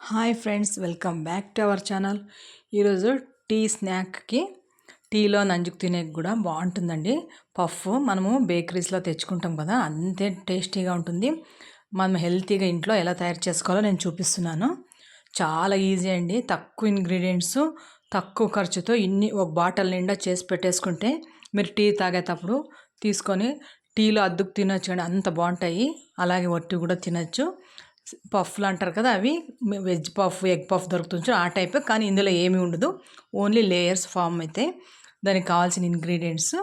Hi friends welcome back to our channel. ఈరోజు tea స్నాక్కి టీలో నంజుకు తినే కూడా బాగుంటుందండి. పఫ్ మనము బేకరీస్లో తెచ్చుకుంటాం కదా అంతే టేస్టీగా ఉంటుంది. మనం హెల్తీగా ఇంట్లో ఎలా తయారు చేసుకోవాలో నేను చూపిస్తున్నాను. చాలా ఈజీ అండి తక్కువ ఇంగ్రీడియంట్స్ తక్కువ ఖర్చుతో ఇన్ని ఒక బాటిల్ నిండా చేసి పెట్టేసుకుంటే మీరు టీ తాగేటప్పుడు తీసుకొని టీలో అద్దుకు తినొచ్చు అండి అంత బాగుంటాయి. అలాగే వట్టి కూడా తినచ్చు. పఫ్లు అంటారు కదా అవి. వెజ్ పఫ్ ఎగ్ పఫ్ దొరుకుతుంది ఆ టైప్ కానీ ఇందులో ఏమీ ఉండదు. ఓన్లీ లేయర్స్ ఫామ్ అయితే దానికి కావాల్సిన ఇంగ్రీడియంట్స్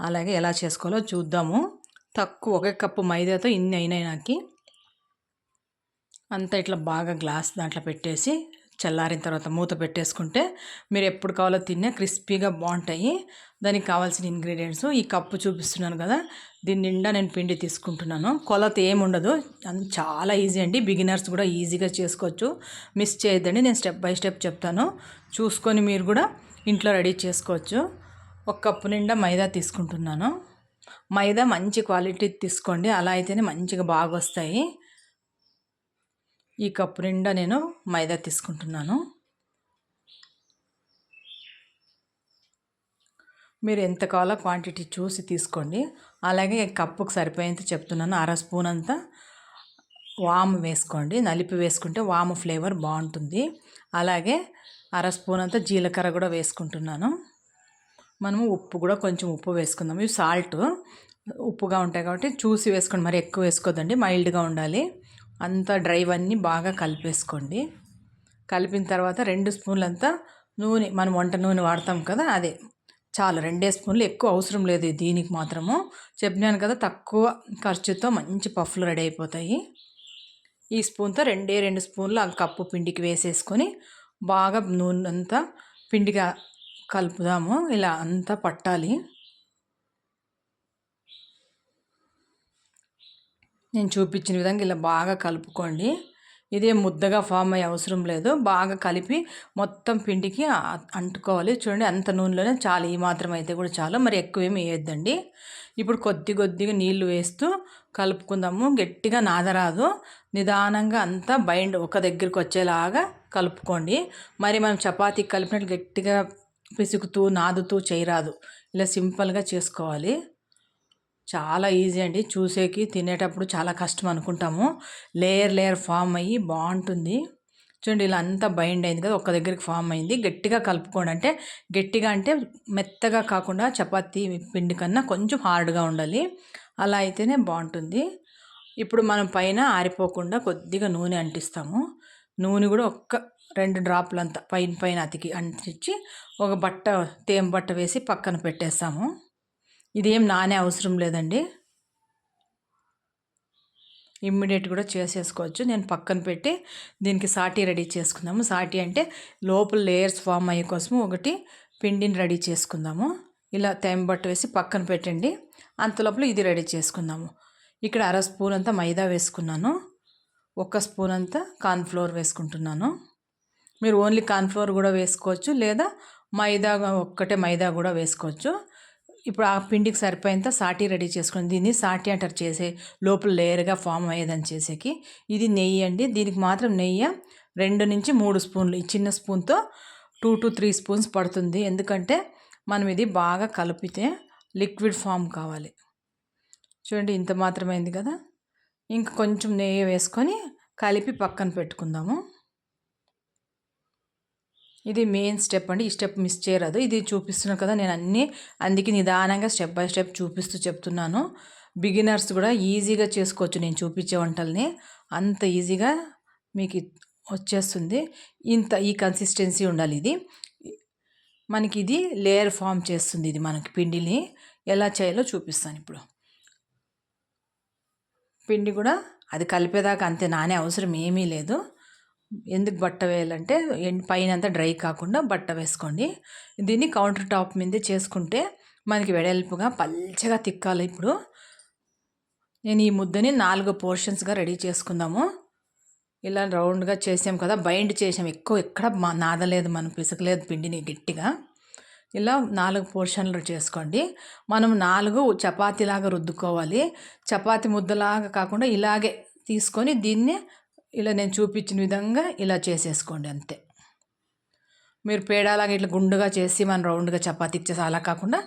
అలాగే ఎలా చేసుకోవాలో చూద్దాము. తక్కువ ఒక కప్పు మైదాతో ఇన్ని అయినాయి నాకు. అంతా ఇట్లా బాగా గ్లాస్ దాంట్లో పెట్టేసి చల్లారిన తర్వాత మూత పెట్టేసుకుంటే మీరు ఎప్పుడు కావాలో తినే క్రిస్పీగా బాగుంటాయి. దానికి కావాల్సిన ఇంగ్రీడియంట్స్ ఈ కప్పు చూపిస్తున్నాను కదా దీని నిండా నేను పిండి తీసుకుంటున్నాను. కొలత ఏముండదు చాలా ఈజీ అండి. బిగినర్స్ కూడా ఈజీగా చేసుకోవచ్చు. మిస్ చేయొద్దండి. నేను స్టెప్ బై స్టెప్ చెప్తాను. చూసుకొని మీరు కూడా ఇంట్లో రెడీ చేసుకోవచ్చు. ఒక కప్పు నిండా మైదా తీసుకుంటున్నాను. మైదా మంచి క్వాలిటీ తీసుకోండి. అలా అయితేనే మంచిగా బాగా వస్తాయి ఈ కప్పు నిండా నేను మైదా తీసుకుంటున్నాను. మీరు ఎంత కావాలో క్వాంటిటీ చూసి తీసుకోండి. అలాగే కప్పుకు సరిపోయేంత చెప్తున్నాను. అర స్పూన్ అంతా వాము వేసుకోండి. నలిపి వేసుకుంటే వాము ఫ్లేవర్ బాగుంటుంది. అలాగే అర స్పూన్ అంతా జీలకర్ర కూడా వేసుకుంటున్నాను. మనము ఉప్పు కూడా కొంచెం ఉప్పు వేసుకుందాం ఇవి సాల్ట్. ఉప్పుగా ఉంటాయి కాబట్టి చూసి వేసుకోండి. మరి ఎక్కువ వేసుకోదండి. మైల్డ్గా ఉండాలి. అంతా డ్రైవ్ అన్నీ బాగా కలిపేసుకోండి. కలిపిన తర్వాత రెండు స్పూన్లంతా నూనె మనం వంట నూనె వాడతాం కదా అదే. చాలు రెండే స్పూన్లు ఎక్కువ అవసరం లేదు దీనికి మాత్రము. చెప్పినాను కదా తక్కువ ఖర్చుతో మంచి పఫ్లు రెడీ అయిపోతాయి. ఈ స్పూన్తో రెండే రెండు స్పూన్లు ఆ కప్పు పిండికి వేసేసుకొని బాగా నూనె అంతా పిండిగా కలుపుదాము. ఇలా అంతా పట్టాలి. నేను చూపించిన విధంగా ఇలా బాగా కలుపుకోండి. ఇదే ముద్దగా ఫామ్ అయ్యే అవసరం లేదు. బాగా కలిపి మొత్తం పిండికి అంటుకోవాలి. చూడండి అంత నూనెలోనే చాలు. ఈ మాత్రం అయితే కూడా చాలు. మరి ఎక్కువ ఏమి వేయొద్దండి. ఇప్పుడు కొద్ది కొద్దిగా నీళ్ళు వేస్తూ కలుపుకుందాము. గట్టిగా నాదరాదు. నిదానంగా అంతా బైండ్ ఒక దగ్గరికి వచ్చేలాగా కలుపుకోండి. మరి మనం చపాతీ కలిపినట్టు గట్టిగా పిసుకుతూ నాదుతూ చేయరాదు. ఇలా సింపుల్గా చేసుకోవాలి. చాలా ఈజీ అండి. చూసేకి తినేటప్పుడు చాలా కష్టం అనుకుంటాము లేయర్ లేయర్ ఫామ్ అయ్యి బాగుంటుంది. చూడండి ఇలా అంతా బైండ్ అయింది కదా ఒక్క దగ్గరికి ఫామ్ అయింది. గట్టిగా కలుపుకోండి. అంటే గట్టిగా అంటే మెత్తగా కాకుండా చపాతీ పిండి కన్నా కొంచెం హార్డ్గా ఉండాలి. అలా అయితేనే బాగుంటుంది. ఇప్పుడు మనం పైన ఆరిపోకుండా కొద్దిగా నూనె అంటిస్తాము. నూనె కూడా ఒక్క రెండు డ్రాప్లంతా పైన పైన అతికి అంటించి ఒక బట్ట తేమ బట్ట వేసి పక్కన పెట్టేస్తాము. ఇదేం నానే అవసరం లేదండి. ఇమ్మీడియట్ కూడా చేసేసుకోవచ్చు. నేను పక్కన పెట్టి దీనికి సాటి రెడీ చేసుకుందాము. సాటి అంటే లోపల లేయర్స్ ఫామ్ అయ్యే కోసము ఒకటి పిండిని రెడీ చేసుకుందాము. ఇలా బట్ట వేసి పక్కన పెట్టండి. అంతలోపల ఇది రెడీ చేసుకుందాము. ఇక్కడ అర స్పూన్ అంతా మైదా వేసుకున్నాను. ఒక స్పూన్ అంతా కార్న్ఫ్లోర్ వేసుకుంటున్నాను. మీరు ఓన్లీ కార్న్ఫ్లోర్ కూడా వేసుకోవచ్చు లేదా మైదా ఒక్కటే మైదా కూడా వేసుకోవచ్చు. ఇప్పుడు ఆ పిండికి సరిపోయేంత సాటీ రెడీ చేసుకుని దీన్ని సాటీ అంటారు చేసే లోపల లేయర్గా ఫామ్ అయ్యేదని చేసేకి. ఇది నెయ్యి అండి. దీనికి మాత్రం నెయ్యి రెండు నుంచి మూడు స్పూన్లు. ఈ చిన్న స్పూన్తో టూ టు త్రీ స్పూన్స్ పడుతుంది. ఎందుకంటే మనం ఇది బాగా కలిపితే లిక్విడ్ ఫామ్ కావాలి. చూడండి ఇంత మాత్రమైంది కదా. ఇంకా కొంచెం నెయ్యి వేసుకొని కలిపి పక్కన పెట్టుకుందాము. ఇది మెయిన్ స్టెప్ అండి. ఈ స్టెప్ మిస్ చేయరాదు. ఇది చూపిస్తున్నాను కదా నేను అన్నీ అందుకే నిదానంగా స్టెప్ బై స్టెప్ చూపిస్తూ చెప్తున్నాను. బిగినర్స్ కూడా ఈజీగా చేసుకోవచ్చు. నేను చూపించే వంటల్ని అంత ఈజీగా మీకు వచ్చేస్తుంది. ఇంత ఈ కన్సిస్టెన్సీ ఉండాలి ఇది. మనకి ఇది లేయర్ ఫామ్ చేస్తుంది ఇది మనకి పిండిని. ఎలా చేయాలో చూపిస్తాను ఇప్పుడు. పిండి కూడా అది కలిపేదాకా అంతే నానే అవసరం ఏమీ లేదు. ఎందుకు బట్ట వేయాలంటే పైన అంతా డ్రై కాకుండా బట్ట వేసుకోండి. దీన్ని కౌంటర్ టాప్ మీద చేసుకుంటే మనకి వెడల్పుగా పల్చగా తిక్కాలి ఇప్పుడు. నేను ఈ ముద్దని నాలుగు పోర్షన్స్గా రెడీ చేసుకుందాము. ఇలా రౌండ్గా చేసాం కదా బైండ్ చేసాం. ఎక్కువ ఎక్కడ నాదలేదు మనం పిసకలేదు పిండిని గట్టిగా. ఇలా నాలుగు పోర్షన్లు చేసుకోండి. మనం నాలుగు చపాతీలాగా రుద్దుకోవాలి. చపాతి ముద్దలాగా కాకుండా ఇలాగే తీసుకొని దీన్ని ఇలా నేను చూపించిన విధంగా ఇలా చేసేసుకోండి అంతే. మీరు పేడాలాగా ఇట్లా గుండుగా చేసి మనం రౌండ్గా చపాతీ ఇచ్చేసి అలా కాకుండా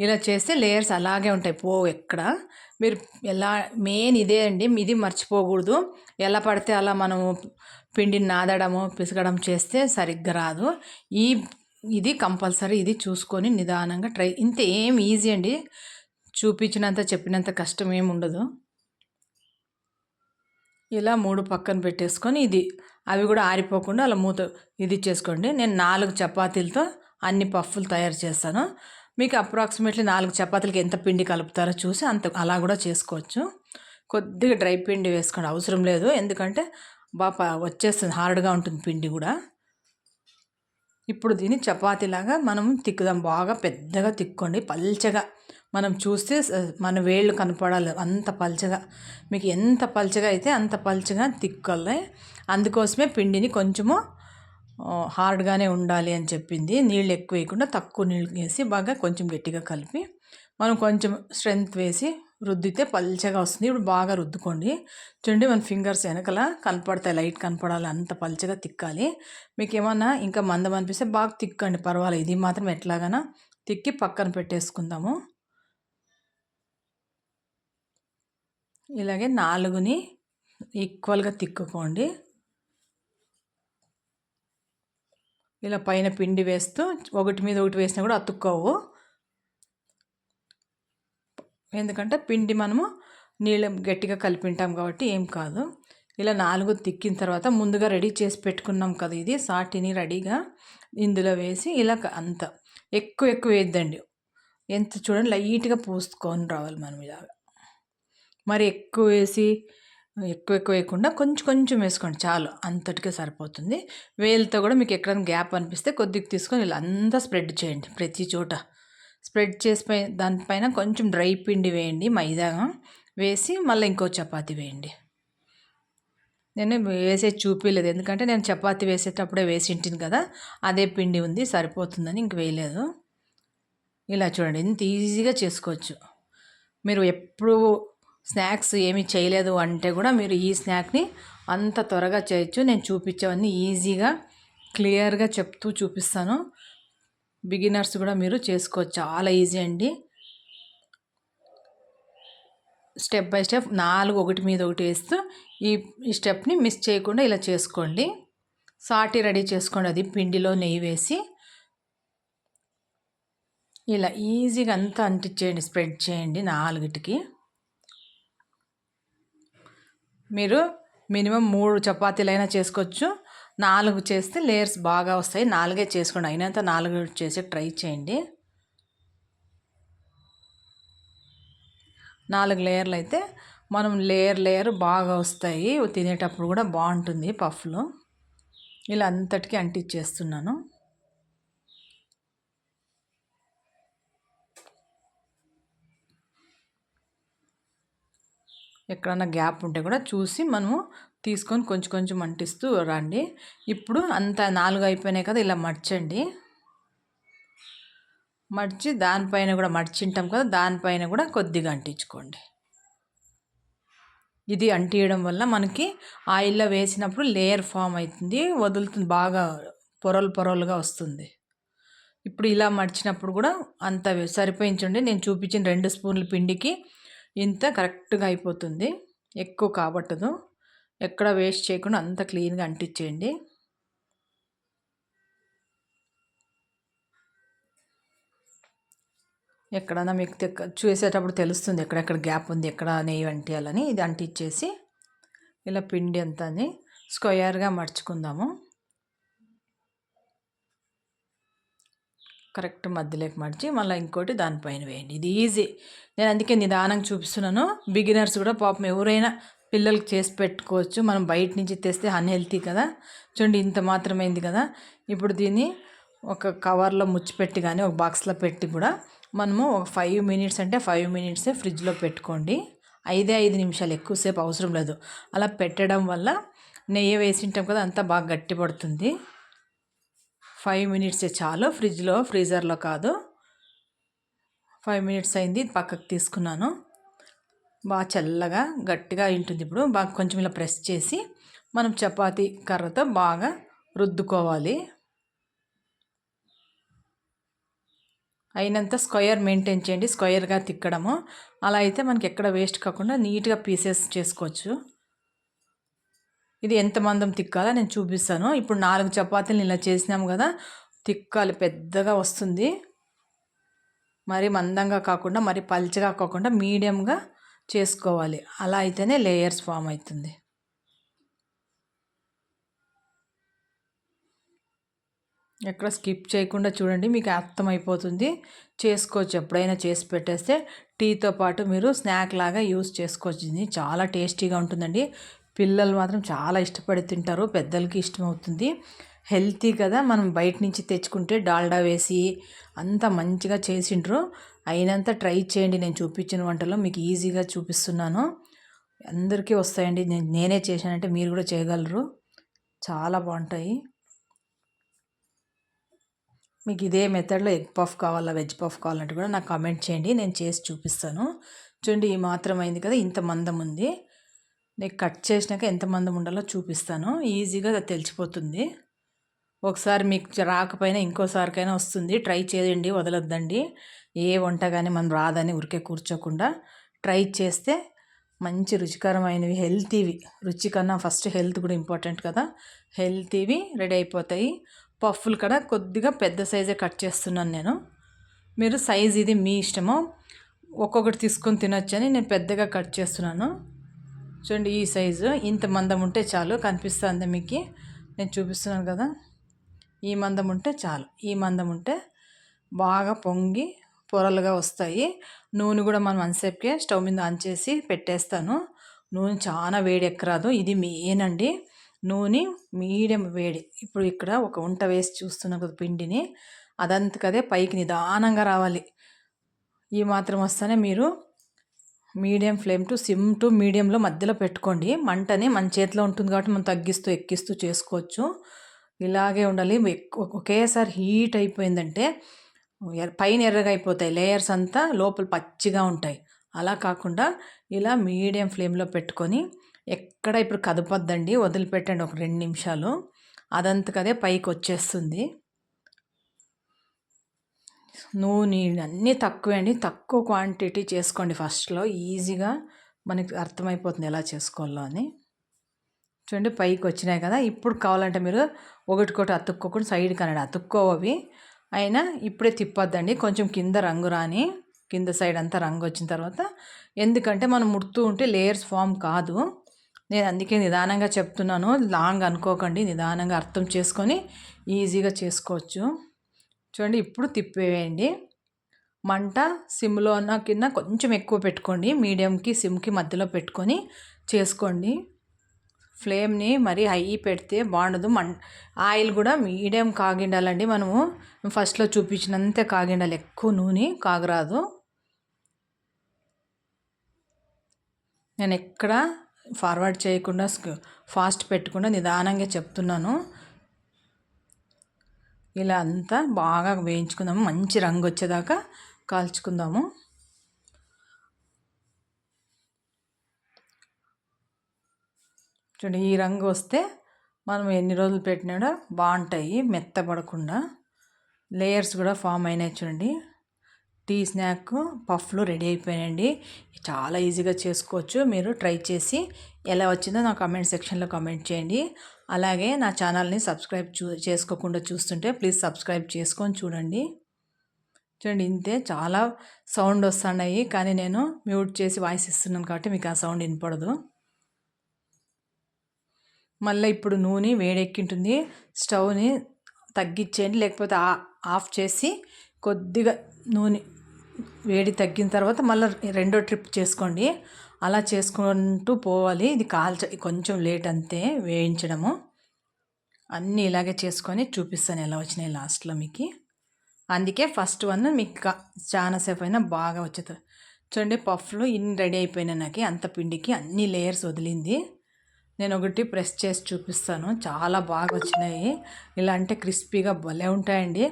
ఇలా చేస్తే లేయర్స్ అలాగే ఉంటాయి పో ఎక్కడ. మీరు ఎలా మెయిన్ ఇదే అండి ఇది మర్చిపోకూడదు. ఎలా పడితే అలా మనము పిండిని నాదడము పిసగడం చేస్తే సరిగ్గా రాదు. ఈ ఇది కంపల్సరీ ఇది చూసుకొని నిదానంగా ట్రై ఇంత ఏం ఈజీ అండి. చూపించినంత చెప్పినంత కష్టం ఏమి ఉండదు. ఇలా మూడు పక్కన పెట్టేసుకొని ఇది అవి కూడా ఆరిపోకుండా అలా మూత ఇది చేసుకోండి. నేను నాలుగు చపాతీలతో అన్ని పఫ్ఫులు తయారు చేస్తాను. మీకు అప్రాక్సిమేట్లీ నాలుగు చపాతీలకి ఎంత పిండి కలుపుతారో చూసి అంత అలా కూడా చేసుకోవచ్చు. కొద్దిగా డ్రై పిండి వేసుకోండి అవసరం లేదు. ఎందుకంటే బాగా వచ్చేస్తుంది హార్డ్గా ఉంటుంది పిండి కూడా. ఇప్పుడు దీన్ని చపాతీలాగా మనం తిక్కుదాం. బాగా పెద్దగా తిక్కోండి పల్చగా. మనం చూస్తే మన వేళ్ళు కనపడాలి అంత పల్చగా. మీకు ఎంత పల్చగా అయితే అంత పల్చగా తిక్కాలి. అందుకోసమే పిండిని కొంచెము హార్డ్గానే ఉండాలి అని చెప్పింది. నీళ్ళు ఎక్కువ వేయకుండా తక్కువ నీళ్ళు వేసి బాగా కొంచెం గట్టిగా కలిపి మనం కొంచెం స్ట్రెంత్ వేసి రుద్దితే పల్చగా వస్తుంది. ఇప్పుడు బాగా రుద్దుకోండి. చూడండి మన ఫింగర్స్ వెనకల కనపడతాయి లైట్ కనపడాలి అంత పల్చగా తిక్కాలి. మీకు ఏమన్నా ఇంకా మందం అనిపిస్తే బాగా తిక్కండి పర్వాలేదు. ఇది మాత్రం ఎట్లాగైనా తిక్కి పక్కన పెట్టేసుకుందాము. ఇలాగే నాలుగుని ఈక్వల్గా తిక్కుకోండి. ఇలా పైన పిండి వేస్తూ ఒకటి మీద ఒకటి వేసినా కూడా అతుక్కోవు. ఎందుకంటే పిండి మనము నీళ్ళు గట్టిగా కలిపింటాం కాబట్టి ఏం కాదు. ఇలా నాలుగు తిక్కిన తర్వాత ముందుగా రెడీ చేసి పెట్టుకున్నాం కదా ఇది సాటిని రెడీగా ఇందులో వేసి ఇలా అంత ఎక్కువ ఎక్కువ వేద్దండి ఎంత చూడండి లైట్గా పూసుకొని రావాలి మనం ఇలాగా. మరి ఎక్కువ వేసి ఎక్కువ ఎక్కువ వేయకుండా కొంచెం కొంచెం వేసుకోండి. చాలు అంతటికే సరిపోతుంది. వేలతో కూడా మీకు ఎక్కడైనా గ్యాప్ అనిపిస్తే కొద్దిగా తీసుకొని ఇలా అంతా స్ప్రెడ్ చేయండి ప్రతి చోట. స్ప్రెడ్ చేసిపోయి దానిపైన కొంచెం డ్రై పిండి వేయండి మైదా వేసి మళ్ళీ ఇంకో చపాతీ వేయండి. నేను వేసే చూపించలేదు ఎందుకంటే నేను చపాతీ వేసేటప్పుడే వేసింటిని కదా అదే పిండి ఉంది సరిపోతుందని ఇంక వేయలేదు. ఇలా చూడండి ఇంత ఈజీగా చేసుకోవచ్చు. మీరు ఎప్పుడు స్నాక్స్ ఏమీ చేయలేదు అంటే కూడా మీరు ఈ స్నాక్ని అంత త్వరగా చేయొచ్చు. నేను చూపించేవన్నీ ఈజీగా క్లియర్గా చెప్తూ చూపిస్తాను. బిగినర్స్ కూడా మీరు చేసుకోవచ్చు. చాలా ఈజీ అండి. స్టెప్ బై స్టెప్ నాలుగు ఒకటి మీద ఒకటి వేస్తూ ఈ ఈ స్టెప్ని మిస్ చేయకుండా ఇలా చేసుకోండి. సాటి రెడీ చేసుకోండి. అది పిండిలో నెయ్యి వేసి ఇలా ఈజీగా అంతా అంటించేయండి. స్ప్రెడ్ చేయండి నాలుగిటికి. మీరు మినిమం మూడు చపాతీలైనా చేసుకోవచ్చు. నాలుగు చేస్తే లేయర్స్ బాగా వస్తాయి. నాలుగే చేసుకోండి. అయినంత నాలుగు చేసి ట్రై చేయండి. నాలుగు లేయర్లు అయితే మనం లేయర్ లేయర్ బాగా వస్తాయి. తినేటప్పుడు కూడా బాగుంటుంది పఫ్లు. ఇలా అంతటికీ అంటించేస్తున్నాను. ఎక్కడన్నా గ్యాప్ ఉంటే కూడా చూసి మనము తీసుకొని కొంచెం కొంచెం అంటిస్తూ రండి. ఇప్పుడు అంత నాలుగు అయిపోయినాయి కదా ఇలా మర్చండి మర్చి దానిపైన కూడా మర్చింటాం కదా దానిపైన కూడా కొద్దిగా అంటించుకోండి. ఇది అంటియడం వల్ల మనకి ఆయిల్లో వేసినప్పుడు లేయర్ ఫామ్ అవుతుంది వదులుతుంది బాగా పొరలు పొరలుగా వస్తుంది. ఇప్పుడు ఇలా మడిచినప్పుడు కూడా అంత సరిపోయించండి నేను చూపించిన రెండు స్పూన్ల పిండికి ఇంత కరెక్ట్గా అయిపోతుంది. ఎక్కువ కాబట్టదు. ఎక్కడ వేస్ట్ చేయకుండా అంత క్లీన్గా అంటించేయండి ఎక్కడన్నా మీకు చూసేటప్పుడు తెలుస్తుంది ఎక్కడెక్కడ గ్యాప్ ఉంది ఎక్కడ నెయ్యి అంటియాలని. ఇది అంటించేసి ఇలా పిండి అంతా స్క్వయర్గా మర్చుకుందాము కరెక్ట్ మధ్యలోకి మడిచి మళ్ళీ ఇంకోటి దానిపైన వేయండి. ఇది ఈజీ. నేను అందుకే నిదానంగా చూపిస్తున్నాను. బిగినర్స్ కూడా పాపం ఎవరైనా పిల్లలకి చేసి పెట్టుకోవచ్చు. మనం బయట నుంచి తెస్తే అన్హెల్తీ కదా. చూడండి ఇంత మాత్రమైంది కదా. ఇప్పుడు దీన్ని ఒక కవర్లో ముచ్చిపెట్టి కానీ ఒక బాక్స్లో పెట్టి కూడా మనము ఒక ఫైవ్ మినిట్స్ అంటే ఫైవ్ మినిట్సే ఫ్రిడ్జ్లో పెట్టుకోండి. ఐదే ఐదు నిమిషాలు ఎక్కువసేపు అవసరం లేదు. అలా పెట్టడం వల్ల నెయ్యి వేసింటాం కదా అంతా బాగా గట్టి పడుతుంది ఫైవ్ మినిట్స్ చాలు. ఫ్రిడ్జ్లో ఫ్రీజర్లో కాదు. ఫైవ్ మినిట్స్ అయింది. పక్కకు తీసుకున్నాను. బాగా చల్లగా గట్టిగా ఉంటుంది ఇప్పుడు. బాగా కొంచెం ఇలా ప్రెస్ చేసి మనం చపాతీ కర్రతో బాగా రుద్దుకోవాలి. అయినంత స్క్వయర్ మెయింటైన్ చేయండి. స్క్వయర్గా తిక్కడము. అలా అయితే మనకి ఎక్కడ వేస్ట్ కాకుండా నీట్గా పీసెస్ చేసుకోవచ్చు. ఇది ఎంత మందం తిక్కాలో నేను చూపిస్తాను. ఇప్పుడు నాలుగు చపాతీలు ఇలా చేసినాము కదా తిక్కాలి పెద్దగా వస్తుంది. మరి మందంగా కాకుండా మరి పల్చగా కాకుండా మీడియంగా చేసుకోవాలి. అలా అయితేనే లేయర్స్ ఫామ్ అవుతుంది. ఎక్కడ స్కిప్ చేయకుండా చూడండి మీకు అర్థమైపోతుంది. చేసుకోవచ్చు. ఎప్పుడైనా చేసి పెట్టేస్తే టీతో పాటు మీరు స్నాక్ లాగా యూస్ చేసుకోవచ్చు. ఇది చాలా టేస్టీగా ఉంటుందండి. పిల్లలు మాత్రం చాలా ఇష్టపడి తింటారు. పెద్దలకి ఇష్టమవుతుంది. హెల్తీ కదా మనం బయట నుంచి తెచ్చుకుంటే డాల్డా వేసి అంత మంచిగా చేసిండ్రు. అయినంత ట్రై చేయండి నేను చూపించిన వంటలో మీకు ఈజీగా చూపిస్తున్నాను. అందరికీ వస్తాయండి. నేను నేనే చేశానంటే మీరు కూడా చేయగలరు. చాలా బాగుంటాయి. మీకు ఇదే మెథడ్లో ఎగ్ పఫ్ కావాలా వెజ్ పఫ్ కావాలంటే కూడా నాకు కామెంట్ చేయండి. నేను చేసి చూపిస్తాను. చూడండి ఈ మాత్రం అయింది కదా ఇంత మందం ఉంది నేను కట్ చేసినాక ఎంతమంది ఉండాలో చూపిస్తాను. ఈజీగా తెలిసిపోతుంది. ఒకసారి మీకు రాకపోయినా ఇంకోసారికైనా వస్తుంది. ట్రై చేయండి వదలొద్దండి. ఏ వంట కానీ మనం రాదని ఉరికే కూర్చోకుండా ట్రై చేస్తే మంచి రుచికరమైనవి హెల్తీవి. రుచి కన్నా ఫస్ట్ హెల్త్ కూడా ఇంపార్టెంట్ కదా. హెల్తీవి రెడీ అయిపోతాయి. పఫ్ఫులు కూడా కొద్దిగా పెద్ద సైజే కట్ చేస్తున్నాను నేను. మీరు సైజ్ ఇది మీ ఇష్టము ఒక్కొక్కటి తీసుకొని తినొచ్చని నేను పెద్దగా కట్ చేస్తున్నాను. చూడండి ఈ సైజు ఇంత మందం ఉంటే చాలు కనిపిస్తుంది మీకు. నేను చూపిస్తున్నాను కదా. ఈ మందం ఉంటే చాలు. ఈ మందం ఉంటే బాగా పొంగి పొరలుగా వస్తాయి. నూనె కూడా మనం అన్సేపుకే స్టవ్ మీద ఆన్ చేసి పెట్టేస్తాను. నూనె చాలా వేడి ఎక్కరాదు. ఇది మెయిన్ అండి. నూనె మీడియం వేడి. ఇప్పుడు ఇక్కడ ఒక ఉంట వేసి చూస్తున్న కదా పిండిని. అదంతకదే పైకి నిదానంగా రావాలి. ఈ మాత్రం వస్తేనే మీరు medium flame to sim to మీడియంలో మధ్యలో పెట్టుకోండి. మంటని మన చేతిలో ఉంటుంది కాబట్టి మనం తగ్గిస్తూ ఎక్కిస్తూ చేసుకోవచ్చు. ఇలాగే ఉండాలి. ఒకేసారి హీట్ అయిపోయిందంటే పైన ఎర్రగా అయిపోతాయి. లేయర్స్ అంతా లోపల పచ్చిగా ఉంటాయి. అలా కాకుండా ఇలా మీడియం ఫ్లేమ్లో పెట్టుకొని ఎక్కడ ఇప్పుడు కదపద్దండి వదిలిపెట్టండి ఒక రెండు నిమిషాలు. అదంతకదే పైకి వచ్చేస్తుంది నూనె అన్నీ తక్కువే అండి. తక్కువ క్వాంటిటీ చేసుకోండి ఫస్ట్లో. ఈజీగా మనకి అర్థమైపోతుంది ఎలా చేసుకోవాలో అని. చూడండి పైకి వచ్చినాయి కదా. ఇప్పుడు కావాలంటే మీరు ఒకటికొకటి అతుక్కోకుండా సైడ్ కనండి అతుక్కోవి అయినా ఇప్పుడే తిప్పొద్దండి. కొంచెం కింద రంగు రాని కింద సైడ్ అంతా రంగు వచ్చిన తర్వాత. ఎందుకంటే మనం ముడుతూ ఉంటే లేయర్స్ ఫామ్ కాదు. నేను అందుకే నిదానంగా చెప్తున్నాను. లాంగ్ అనుకోకండి. నిదానంగా అర్థం చేసుకొని ఈజీగా చేసుకోవచ్చు. చూడండి ఇప్పుడు తిప్పేయండి. మంట సిమ్లో ఉన్న కింద కొంచెం ఎక్కువ పెట్టుకోండి. మీడియంకి సిమ్కి మధ్యలో పెట్టుకొని చేసుకోండి. ఫ్లేమ్ని మరీ హై పెడితే బాగుండదు. మన్ ఆయిల్ కూడా మీడియం కాగిండాలండి మనము. ఫస్ట్లో చూపించినంత కాగిండాలి. ఎక్కువ నూనె కాగరాదు. నేను ఎక్కడ ఫార్వర్డ్ చేయకుండా ఫాస్ట్ పెట్టకుండా నిదానంగా చెప్తున్నాను. ఇలా అంతా బాగా వేయించుకుందాము. మంచి రంగు వచ్చేదాకా కాల్చుకుందాము. చూడండి ఈ రంగు వస్తే మనం ఎన్ని రోజులు పెట్టినాడో బాగుంటాయి మెత్తపడకుండా లేయర్స్ కూడా ఫామ్ అయినాయి చూడండి. టీ స్నాక్ పఫ్లు రెడీ అయిపోయాయండి చాలా ఈజీగా చేసుకోవచ్చు. మీరు ట్రై చేసి ఎలా వచ్చిందో నా కామెంట్ సెక్షన్లో కామెంట్ చేయండి. అలాగే నా ఛానల్ని సబ్స్క్రైబ్ చూ చేసుకోకుండా చూస్తుంటే ప్లీజ్ సబ్స్క్రైబ్ చేసుకొని చూడండి. చూడండి ఇంతే చాలా సౌండ్ వస్తున్నాయి. కానీ నేను మ్యూట్ చేసి వాయిస్ ఇస్తున్నాను కాబట్టి మీకు ఆ సౌండ్ వినపడదు. మళ్ళీ ఇప్పుడు నూనె వేడెక్కింటుంది. స్టవ్ని తగ్గించేయండి. లేకపోతే ఆఫ్ చేసి కొద్దిగా నూనె వేడి తగ్గిన తర్వాత మళ్ళీ రెండో ట్రిప్ చేసుకోండి. అలా చేసుకుంటూ పోవాలి. ఇది కాల్చ కొంచెం లేట్ అంతే వేయించడము. అన్నీ ఇలాగే చేసుకొని చూపిస్తాను ఎలా వచ్చినాయి లాస్ట్లో మీకు. అందుకే ఫస్ట్ వన్ మీకు చాలాసేపు అయినా బాగా వచ్చేది చూడండి పఫ్లు ఇన్ని రెడీ అయిపోయినాయి నాకు. అంత పిండికి అన్ని లేయర్స్ వదిలింది. నేను ఒకటి ప్రెస్ చేసి చూపిస్తాను. చాలా బాగా వచ్చినాయి. ఇలా అంటే క్రిస్పీగా భలే ఉంటాయండి.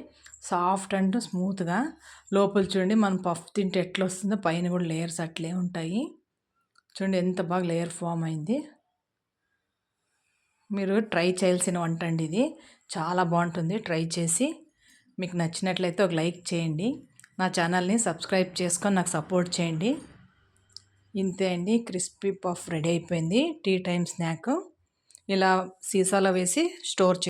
సాఫ్ట్ అండ్ స్మూత్గా. లోపల చూడండి మనం పఫ్ తింటే ఎట్లా వస్తుందో పైన కూడా లేయర్స్ అట్లే ఉంటాయి. చూడండి ఎంత బాగా లేయర్ ఫామ్ అయింది. మీరు ట్రై చేయాల్సిన వంట అండి ఇది. చాలా బాగుంటుంది ట్రై చేసి. మీకు నచ్చినట్లయితే ఒక లైక్ చేయండి. నా ఛానల్ని సబ్స్క్రైబ్ చేసుకొని నాకు సపోర్ట్ చేయండి. ఇంతే అండి క్రిస్పీ పఫ్ రెడీ అయిపోయింది. Tea time snack. ఇలా సీసాలో వేసి స్టోర్ చే